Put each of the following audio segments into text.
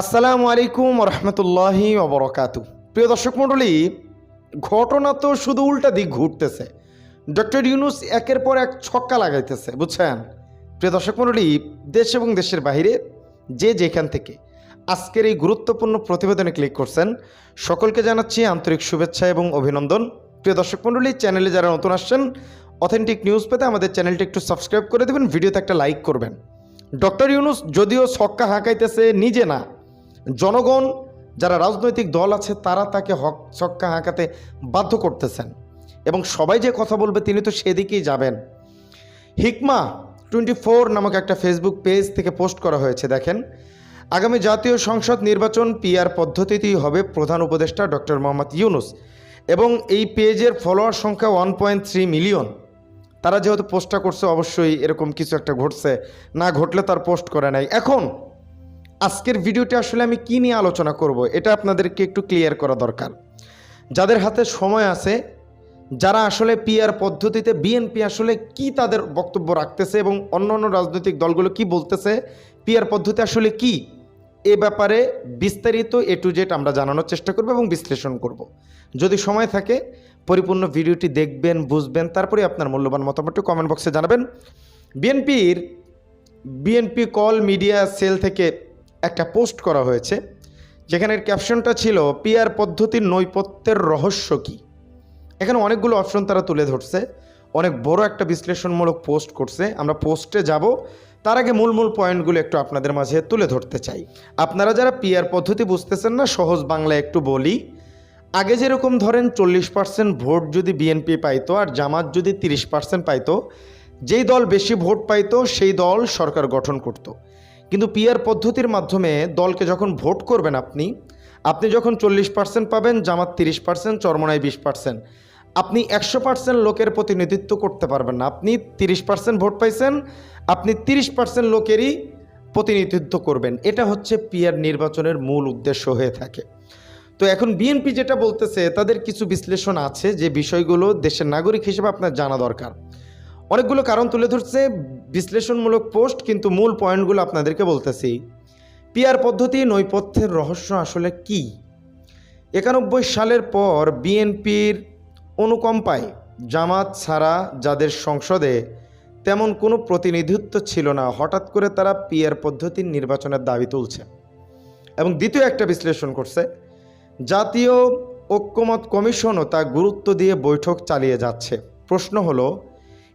আসসালামু আলাইকুম রহমতুল্লাহি অবরকাত প্রিয় দর্শক মণ্ডলী, ঘটনা তো শুধু উল্টা দিক ঘুরতেছে। ডক্টর ইউনুস একের পর এক ছক্কা লাগাইতেছে, বুঝছেন? প্রিয় দর্শক মণ্ডলী, দেশ এবং দেশের বাইরে যে যেখান থেকে আজকের এই গুরুত্বপূর্ণ প্রতিবেদনে ক্লিক করছেন, সকলকে জানাচ্ছি আন্তরিক শুভেচ্ছা এবং অভিনন্দন। প্রিয় দর্শক মণ্ডলী, চ্যানেলে যারা নতুন আসছেন অথেন্টিক নিউজ পেতে আমাদের চ্যানেলটি একটু সাবস্ক্রাইব করে দেবেন, ভিডিওতে একটা লাইক করবেন। ডক্টর ইউনুস যদিও ছক্কা হাঁকাইতেছে, নিজে না জনগণ, যারা রাজনৈতিক দল আছে, তারা তাকে হক ছক্কা হাঁকাতে বাধ্য করতেছেন। এবং সবাই যে কথা বলবে, তিনি তো সেদিকেই যাবেন। হিকমা টোয়েন্টি ফোর নামক একটা ফেসবুক পেজ থেকে পোস্ট করা হয়েছে, দেখেন। আগামী জাতীয় সংসদ নির্বাচন পিআর পদ্ধতিতেই হবে, প্রধান উপদেষ্টা ডক্টর মোহাম্মদ ইউনুস। এবং এই পেজের ফলোয়ার সংখ্যা ওয়ান পয়েন্ট থ্রি মিলিয়ন। তারা যেহেতু পোস্টটা করছে, অবশ্যই এরকম কিছু একটা ঘটছে। না ঘটলে তার পোস্ট করে নাই। এখন আজকের ভিডিওটা আসলে আমি কী নিয়ে আলোচনা করব, এটা আপনাদেরকে একটু ক্লিয়ার করা দরকার। যাদের হাতে সময় আছে, যারা আসলে পিআর পদ্ধতিতে বিএনপি আসলে কি তাদের বক্তব্য রাখতেছে এবং অন্যান্য রাজনৈতিক দলগুলো কি বলতেছে পিআর পদ্ধতি আসলে কি, এ ব্যাপারে বিস্তারিত এ টু জেড আমরা জানানোর চেষ্টা করব এবং বিশ্লেষণ করব। যদি সময় থাকে, পরিপূর্ণ ভিডিওটি দেখবেন, বুঝবেন, তারপরে আপনার মূল্যবান মতামতটি কমেন্ট বক্সে জানাবেন। বিএনপির বিএনপি কল মিডিয়া সেল থেকে একটা পোস্ট করা হয়েছে যেখানের ক্যাপশনটা ছিল, পিআর পদ্ধতির নৈপথ্যের রহস্য কী? এখানে অনেকগুলো অপশন তারা তুলে ধরছে, অনেক বড় একটা বিশ্লেষণমূলক পোস্ট করছে। আমরা পোস্টে যাব, তার আগে মূল মূল পয়েন্টগুলো একটু আপনাদের মাঝে তুলে ধরতে চাই। আপনারা যারা পিআর পদ্ধতি বুঝতেছেন না, সহজ বাংলায় একটু বলি। আগে যেরকম ধরেন, চল্লিশ পার্সেন্ট ভোট যদি বিএনপি পাইতো আর জামাত যদি তিরিশ পার্সেন্ট পাইতো, যেই দল বেশি ভোট পাইতো, সেই দল সরকার গঠন করত। কিন্তু পিআর পদ্ধতির মাধ্যমে দলকে যখন ভোট করবেন আপনি আপনি যখন চল্লিশ পার্সেন্ট পাবেন, জামাত তিরিশ পার্সেন্ট চরমনায় বিশ পার্সেন্ট আপনি একশো পার্সেন্ট লোকের প্রতিনিধিত্ব করতে পারবেন না। আপনি তিরিশ পার্সেন্ট ভোট পাইছেন, আপনি তিরিশ পার্সেন্ট লোকেরই প্রতিনিধিত্ব করবেন। এটা হচ্ছে পিআর নির্বাচনের মূল উদ্দেশ্য হয়ে থাকে। তো এখন বিএনপি যেটা বলতেছে, তাদের কিছু বিশ্লেষণ আছে যে বিষয়গুলো দেশের নাগরিক হিসেবে আপনার জানা দরকার। অনেকগুলো কারণ তুলে ধরছে। বিশ্লেষণমূলক পোস্ট, কিন্তু মূল পয়েন্টগুলো আপনাদেরকে বলতেছি। পিয়ার পদ্ধতি, নৈপথ্যের রহস্য আসলে কি? একানব্বই সালের পর বিএনপির অনুকম্পায় জামাত ছাড়া যাদের সংসদে তেমন কোনো প্রতিনিধিত্ব ছিল না, হঠাৎ করে তারা পিআর পদ্ধতির নির্বাচনের দাবি তুলছে। এবং দ্বিতীয় একটা বিশ্লেষণ করছে, জাতীয় ঐক্যমত কমিশনও তা গুরুত্ব দিয়ে বৈঠক চালিয়ে যাচ্ছে। প্রশ্ন হলো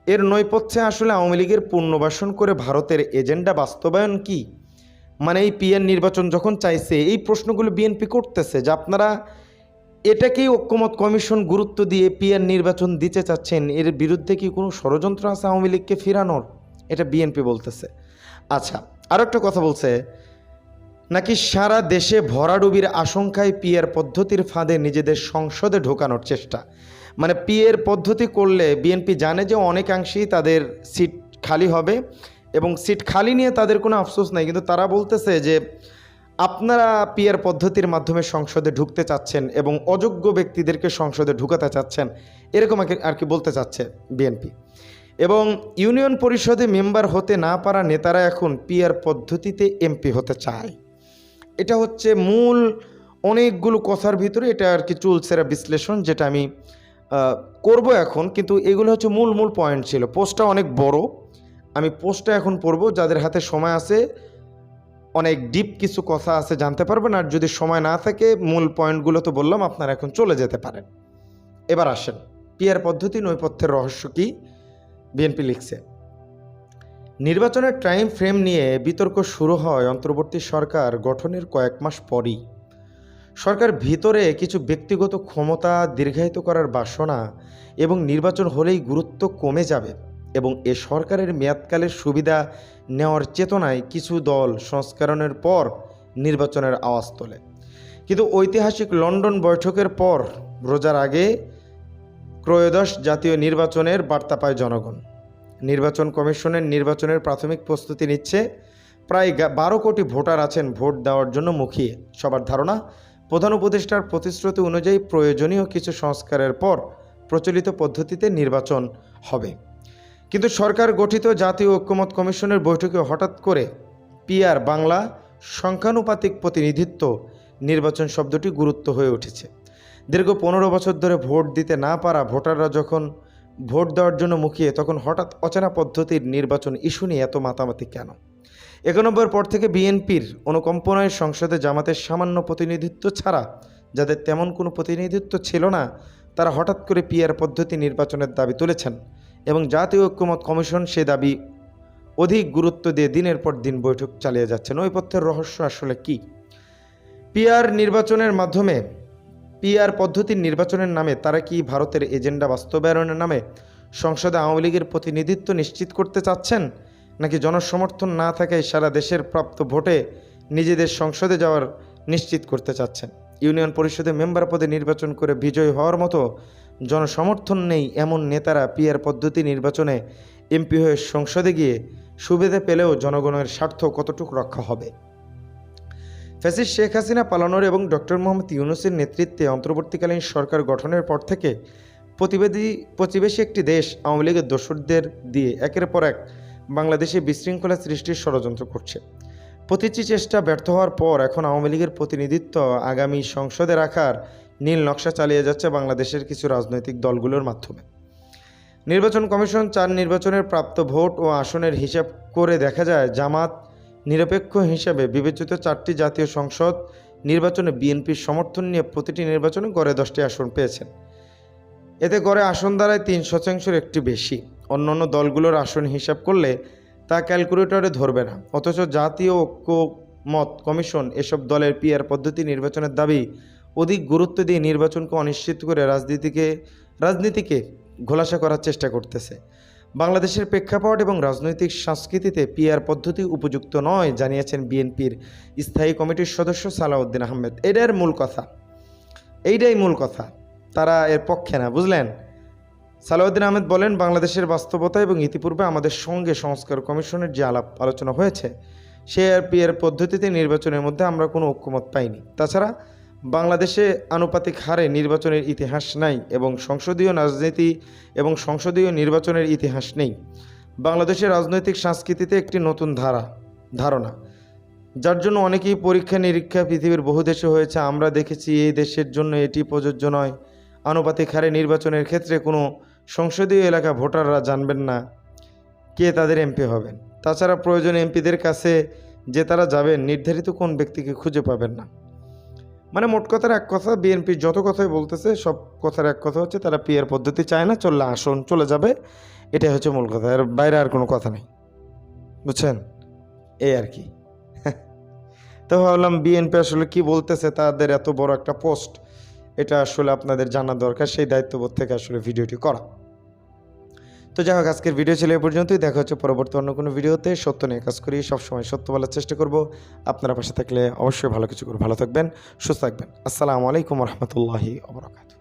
এর নৈপথ্যে আসলে আওয়ামী লীগের পুনর্বাসন করে ভারতের এজেন্ডা বাস্তবায়ন কি? মানে এই পিআর নির্বাচন যখন চাইছে, এই প্রশ্নগুলো বিএনপি করতেছে যে আপনারা এটাকেই ঐক্যমত কমিশন গুরুত্ব দিয়ে পিআর নির্বাচন দিতে চাচ্ছেন, এর বিরুদ্ধে কি কোনো ষড়যন্ত্র আছে আওয়ামী লীগকে ফিরানোর? এটা বিএনপি বলতেছে। আচ্ছা আরও একটা কথা বলছে, নাকি সারা দেশে ভরাডুবির আশঙ্কায় পিএর পদ্ধতির ফাঁদে নিজেদের সংসদে ঢোকানোর চেষ্টা? মানে পিএর পদ্ধতি করলে বিএনপি জানে যে অনেকাংশেই তাদের সিট খালি হবে এবং সিট খালি নিয়ে তাদের কোনো আফসোস নাই। কিন্তু তারা বলতেছে যে আপনারা পিআর পদ্ধতির মাধ্যমে সংসদে ঢুকতে চাচ্ছেন এবং অযোগ্য ব্যক্তিদেরকে সংসদে ঢুকাতে চাচ্ছেন এরকম আর কি- বলতে চাচ্ছে বিএনপি এবং ইউনিয়ন পরিষদে মেম্বার হতে না পারা নেতারা এখন পিআর পদ্ধতিতে এমপি হতে চায়। এটা হচ্ছে মূল অনেকগুলো কথার ভিতরে এটা আর কি চুলসেরা বিশ্লেষণ যেটা আমি করব এখন, কিন্তু এগুলো হচ্ছে মূল মূল পয়েন্ট ছিল। পোস্টটা অনেক বড়। আমি পোস্টটা এখন পড়ব। যাদের হাতে সময় আছে, অনেক ডিপ কিছু কথা আছে জানতে পারবেন। আর যদি সময় না থাকে, মূল পয়েন্টগুলো তো বললাম, আপনারা এখন চলে যেতে পারেন। এবার আসেন। পিয়ার পদ্ধতি, নৈপথ্যের রহস্য কি? বিএনপি লিখছে, নির্বাচনের টাইম ফ্রেম নিয়ে বিতর্ক শুরু হয় অন্তর্বর্তী সরকার গঠনের কয়েক মাস পরই। সরকার ভিতরে কিছু ব্যক্তিগত ক্ষমতা দীর্ঘায়িত করার বাসনা এবং নির্বাচন হলেই গুরুত্ব কমে যাবে এবং এ সরকারের মেয়াদকালের সুবিধা নেওয়ার চেতনায় কিছু দল সংস্করণের পর নির্বাচনের আওয়াজ তোলে। কিন্তু ঐতিহাসিক লন্ডন বৈঠকের পর রোজার আগে ত্রয়োদশ জাতীয় নির্বাচনের বার্তা পায় জনগণ। নির্বাচন কমিশনের নির্বাচনের প্রাথমিক প্রস্তুতি নিচ্ছে। প্রায় বারো কোটি ভোটার আছেন ভোট দেওয়ার জন্য মুখিয়ে। সবার ধারণা প্রধান উপদেষ্টার প্রতিশ্রুতি অনুযায়ী প্রয়োজনীয় কিছু সংস্কারের পর প্রচলিত পদ্ধতিতে নির্বাচন হবে। কিন্তু সরকার গঠিত জাতীয় ঐক্যমত কমিশনের বৈঠকে হঠাৎ করে পিআর বাংলা সংখ্যানুপাতিক প্রতিনিধিত্ব নির্বাচন শব্দটি গুরুত্ব হয়ে উঠেছে। দীর্ঘ পনেরো বছর ধরে ভোট দিতে না পারা ভোটাররা যখন ভোট দেওয়ার জন্য মুখিয়ে, তখন হঠাৎ অচেনা পদ্ধতির নির্বাচন ইস্যু নিয়ে এত মাতামাতি কেন? একানব্বইয়ের পর থেকে বিএনপির অনুকম্পনায় সংসদে জামাতের সামান্য প্রতিনিধিত্ব ছাড়া, যাদের তেমন কোনো প্রতিনিধিত্ব ছিল না, তারা হঠাৎ করে পিআর পদ্ধতি নির্বাচনের দাবি তুলেছেন এবং জাতীয় ঐক্যমত কমিশন সে দাবি অধিক গুরুত্ব দিয়ে দিনের পর দিন বৈঠক চালিয়ে যাচ্ছেন। ওই পথ্যের রহস্য আসলে কি? পিআর নির্বাচনের মাধ্যমে, পিআর পদ্ধতির নির্বাচনের নামে তারা কি ভারতের এজেন্ডা বাস্তবায়নের নামে সংসদে আওয়ামী লীগের প্রতিনিধিত্ব নিশ্চিত করতে চাচ্ছেন? নাকি জনসমর্থন না থাকায় সারা দেশের প্রাপ্ত ভোটে নিজেদের সংসদে যাওয়ার নিশ্চিত করতে চাচ্ছেন। ইউনিয়ন পরিষদে মেম্বার পদে নির্বাচন করে বিজয়ী হওয়ার মতো জনসমর্থন নেই এমন নেতারা পিআর পদ্ধতি নির্বাচনে এমপি হয়ে সংসদে গিয়ে সুবিধা পেলেও জনগণের স্বার্থ কতটুকু রক্ষা হবে? ফ্যাসিস শেখ হাসিনা পালানোর এবং ডক্টর মোহাম্মদ ইউনুসের নেতৃত্বে অন্তর্বর্তীকালীন সরকার গঠনের পর থেকে প্রতিবেদী প্রতিবেশী একটি দেশ আওয়ামী লীগের দোসরদের দিয়ে একের পর এক বাংলাদেশে বিশৃঙ্খলা সৃষ্টির ষড়যন্ত্র করছে প্রতিটি চেষ্টা ব্যর্থ হওয়ার পর এখন আওয়ামী লীগের প্রতিনিধিত্ব আগামী সংসদে রাখার নীল নকশা চালিয়ে যাচ্ছে বাংলাদেশের কিছু রাজনৈতিক দলগুলোর মাধ্যমে। নির্বাচন কমিশন চার নির্বাচনের প্রাপ্ত ভোট ও আসনের হিসাব করে দেখা যায়, জামাত নিরপেক্ষ হিসাবে বিবেচিত চারটি জাতীয় সংসদ নির্বাচনে বিএনপির সমর্থন নিয়ে প্রতিটি নির্বাচনে গড়ে দশটি আসন পেয়েছেন। এতে গড়ে আসন দ্বারায় তিন শতাংশের একটি বেশি। অন্যান্য দলগুলোর আসন হিসাব করলে তা ক্যালকুলেটরে ধরবে না। অথচ জাতীয় ঐক্য, মত, কমিশন এসব দলের পিআর পদ্ধতি নির্বাচনের দাবি অধিক গুরুত্ব দিয়ে নির্বাচনকে অনিশ্চিত করে রাজনীতিকে রাজনীতিকে ঘোলাসা করার চেষ্টা করতেছে। বাংলাদেশের প্রেক্ষাপট এবং রাজনৈতিক সংস্কৃতিতে পিআর পদ্ধতি উপযুক্ত নয়, জানিয়েছেন বিএনপির স্থায়ী কমিটির সদস্য সালাউদ্দিন আহমেদ। এটার মূল কথা। এইটাই মূল কথা। তারা এর পক্ষে না, বুঝলেন? সালাউদ্দিন আহমেদ বলেন, বাংলাদেশের বাস্তবতা এবং ইতিপূর্বে আমাদের সঙ্গে সংস্কার কমিশনের যে আলাপ আলোচনা হয়েছে, সে আর পিআর পদ্ধতিতে নির্বাচনের মধ্যে আমরা কোনো ঐক্যমত পাইনি। তাছাড়া বাংলাদেশে আনুপাতিক হারে নির্বাচনের ইতিহাস নাই এবং সংসদীয় রাজনীতি এবং সংসদীয় নির্বাচনের ইতিহাস নেই। বাংলাদেশের রাজনৈতিক সংস্কৃতিতে একটি নতুন ধারা, ধারণা, যার জন্য অনেকেই পরীক্ষা নিরীক্ষা পৃথিবীর বহু দেশে হয়েছে। আমরা দেখেছি এই দেশের জন্য এটি প্রযোজ্য নয়। আনুপাতিক হারে নির্বাচনের ক্ষেত্রে কোনো সংসদীয় এলাকা ভোটাররা জানবেন না কে তাদের এমপি হবেন। তাছাড়া প্রয়োজন এমপিদের কাছে যে তারা যাবেন, নির্ধারিত কোন ব্যক্তিকে খুঁজে পাবেন না। মানে মোট কথার এক কথা, বিএনপি যত কথাই বলতেছে, সব কথার এক কথা হচ্ছে, তারা পিয়ার পদ্ধতি চায় না, চললে আসন, চলে যাবে। এটাই হচ্ছে মূল কথা, এর বাইরে আর কোনো কথা নেই। বুঝছেন? এই আর কি। তো ভাবলাম বিএনপি আসলে কি বলতেছে, তাদের এত বড় একটা পোস্ট। এটা আসলে আপনাদের জানা দরকার, সেই দায়িত্ববোধ থেকে আসলে ভিডিওটি করা। তো যাই হোক, আজকের ভিডিও ছিল এ পর্যন্তই। দেখা হচ্ছে পরবর্তী অন্য কোনো ভিডিওতে। সত্য নিয়ে কাজ করি, সবসময় সত্য বলার চেষ্টা করব। আপনারা পাশে থাকলে অবশ্যই ভালো কিছু করে ভালো থাকবেন, সুস্থ থাকবেন। আসসালামু আলাইকুম রহমতুল্লাহি আবরকাত